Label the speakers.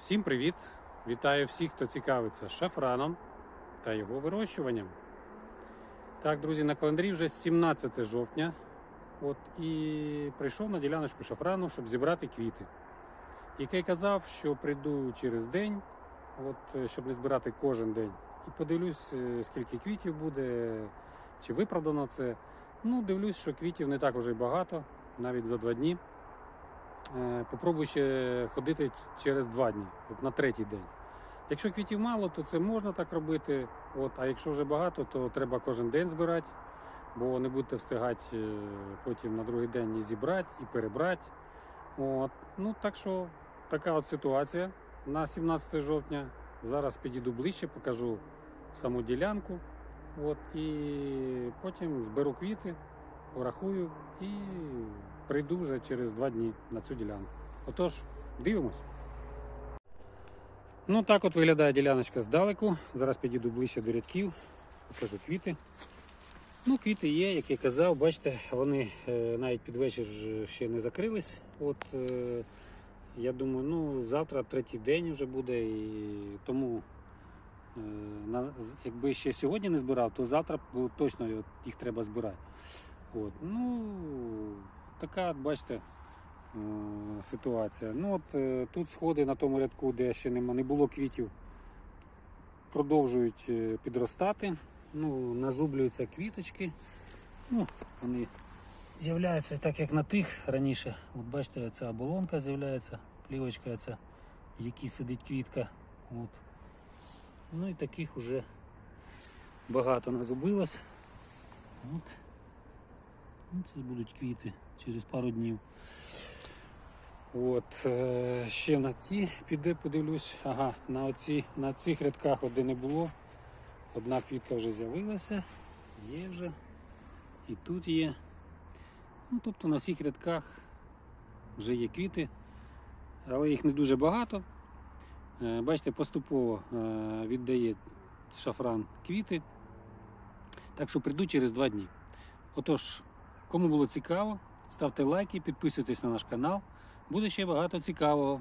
Speaker 1: Всім привіт! Вітаю всіх, хто цікавиться шафраном та його вирощуванням. Так, друзі, на календарі вже 17 жовтня. От, і прийшов на діляночку шафрану, щоб зібрати квіти. Який казав, що прийду через день, от, е, щоб не збирати кожен день. І подивлюсь, е, скільки квітів буде, чи виправдано це. Ну, дивлюсь, що квітів не так уже багато, навіть за два дні. Е, Попробую ще ходити через два дні, от на третій день. Якщо квітів мало, то це можна так робити. От, а якщо вже багато, то треба кожен день збирати, бо не будете встигати е, потім на другий день і зібрати, і перебрати. От. Ну, так що така от ситуація на 17 жовтня. Зараз підійду ближче, покажу саму ділянку. От, і потім зберу квіти, порахую і прийду вже через два дні на цю ділянку. Отож, дивимось. Ну, так от виглядає діляночка здалеку. Зараз підійду ближче до рядків, покажу квіти. Ну, квіти є, як я казав, бачите, вони е, навіть під вечір ще не закрились. От, е, я думаю, ну, завтра третій день вже буде, і тому е, якби ще сьогодні не збирав, то завтра було точно їх треба збирати. От, ну, така, бачите, е, ситуація. Ну, от е, тут сходи на тому рядку, де ще нема, не було квітів, продовжують е, підростати. Ну, назублюються квіточки. Ну, вони з'являються так, як на тих раніше. От бачите, ця оболонка з'являється, плівочка ця, в якій сидить квітка. От. Ну і таких вже багато назубилось. От. Це будуть квіти через пару днів. От, е, ще на ті піде, подивлюсь. Ага, на, оці, на цих рядках, де не було. Одна квітка вже з'явилася, є вже. І тут є. Ну, тобто на всіх рядках вже є квіти, але їх не дуже багато. Е, Бачите, поступово е, віддає шафран квіти. Так що прийду через два дні. Отож, кому було цікаво, ставте лайки, підписуйтесь на наш канал. Буде ще багато цікавого.